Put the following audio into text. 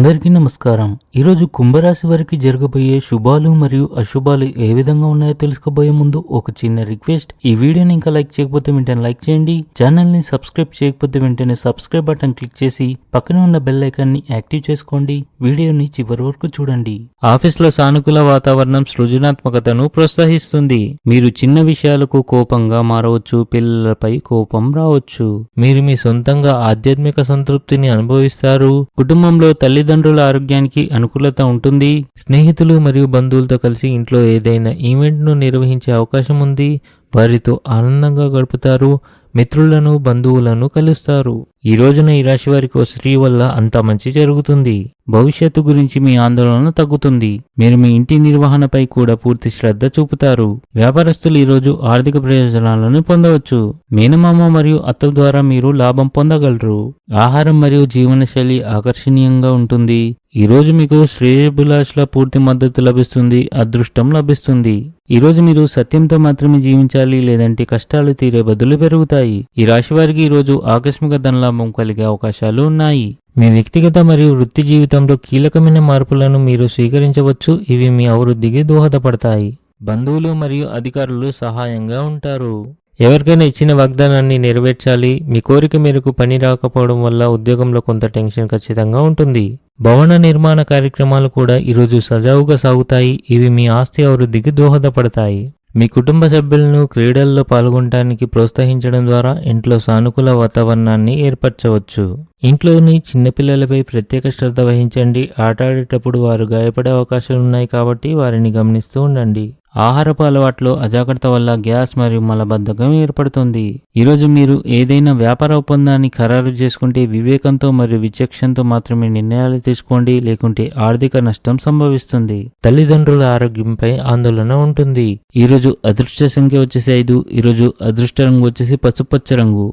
అందరికీ నమస్కారం. ఈరోజు కుంభరాశి వారికి జరగబోయే శుభాలు మరియు అశుభాలు ఏ విధంగా ఉన్నాయో తెలుసుకోబోయే ముందు ఒక చిన్న రిక్వెస్ట్. ఈ వీడియోని ఇంకా లైక్ చేయకపోతే వెంటనే లైక్ చేయండి. ఛానల్ని సబ్స్క్రైబ్ చేయకపోతే వెంటనే సబ్స్క్రైబ్ బటన్ క్లిక్ చేసి పక్కన ఉన్న బెల్ని యాక్టివ్ చేసుకోండి. వీడియోని చివరి వరకు చూడండి. ఆఫీస్లో సానుకూల వాతావరణం సృజనాత్మకతను ప్రోత్సహిస్తుంది. మీరు చిన్న విషయాలకు కోపంగా మారవచ్చు పిల్లలపై కోపం రావచ్చు. మీరు మీ సొంతంగా ఆధ్యాత్మిక సంతృప్తిని అనుభవిస్తారు. కుటుంబంలో తల్లిదండ్రుల ఆరోగ్యానికి అనుకూలత ఉంటుంది. స్నేహితులు మరియు బంధువులతో కలిసి ఇంట్లో ఏదైనా ఈవెంట్ను నిర్వహించే అవకాశం ఉంది. వారితో ఆనందంగా గడుపుతారు. మిత్రులను బంధువులను కలుస్తారు. ఈ రోజున ఈ రాశి వారికి ఓ స్త్రీ వల్ల అంత మంచి జరుగుతుంది. భవిష్యత్తు గురించి మీ ఆందోళన తగ్గుతుంది. మీరు మీ ఇంటి నిర్వహణపై కూడా పూర్తి శ్రద్ధ చూపుతారు. వ్యాపారస్తులు ఈరోజు ఆర్థిక ప్రయోజనాలను పొందవచ్చు. మేనమామ మరియు అత్త ద్వారా మీరు లాభం పొందగలరు. ఆహారం మరియు జీవనశైలి ఆకర్షణీయంగా ఉంటుంది. ఈ రోజు మీకు శ్రేయభిలాషుల పూర్తి మద్దతు లభిస్తుంది అదృష్టం లభిస్తుంది. ఈరోజు మీరు సత్యంతో మాత్రమే జీవించాలి లేదంటే కష్టాలు తీరే బదులు పెరుగుతాయి. ఈ రాశి వారికి ఈ రోజు ఆకస్మిక ధనలాభం కలిగే అవకాశాలు ఉన్నాయి. మీ వ్యక్తిగత మరియు వృత్తి జీవితంలో కీలకమైన మార్పులను మీరు స్వీకరించవచ్చు. ఇవి మీ అభివృద్ధికి దోహదపడతాయి. బంధువులు మరియు అధికారులు సహాయంగా ఉంటారు. ఎవరికైనా ఇచ్చిన వాగ్దానాన్ని నెరవేర్చాలి. మీ కోరిక మేరకు పని రాకపోవడం వల్ల ఉద్యోగంలో కొంత టెన్షన్ ఖచ్చితంగా ఉంటుంది. భవన నిర్మాణ కార్యక్రమాలు కూడా ఈరోజు సజావుగా సాగుతాయి. ఇవి మీ ఆస్తి అభివృద్ధికి దోహదపడతాయి. మీ కుటుంబ సభ్యులను క్రీడల్లో పాల్గొనడానికి ప్రోత్సహించడం ద్వారా ఇంట్లో సానుకూల వాతావరణాన్ని ఏర్పరచవచ్చు. ఇంట్లోని చిన్నపిల్లలపై ప్రత్యేక శ్రద్ధ వహించండి. ఆటాడేటప్పుడు వారు గాయపడే అవకాశాలు ఉన్నాయి కాబట్టి వారిని గమనిస్తూ ఉండండి. ఆహారపు అలవాట్లో అజాగ్రత్త వల్ల గ్యాస్ మరియు మలబద్ధకం ఏర్పడుతుంది. ఈరోజు మీరు ఏదైనా వ్యాపార ఒప్పందాన్ని ఖరారు చేసుకుంటే వివేకంతో మరియు విచక్షణతో మాత్రమే నిర్ణయాలు తీసుకోండి. లేకుంటే ఆర్థిక నష్టం సంభవిస్తుంది. తల్లిదండ్రుల ఆరోగ్యంపై ఆందోళన ఉంటుంది. ఈరోజు అదృష్ట సంఖ్య వచ్చేసి ఐదు. ఈరోజు అదృష్ట రంగు వచ్చేసి పసుపచ్చ రంగు.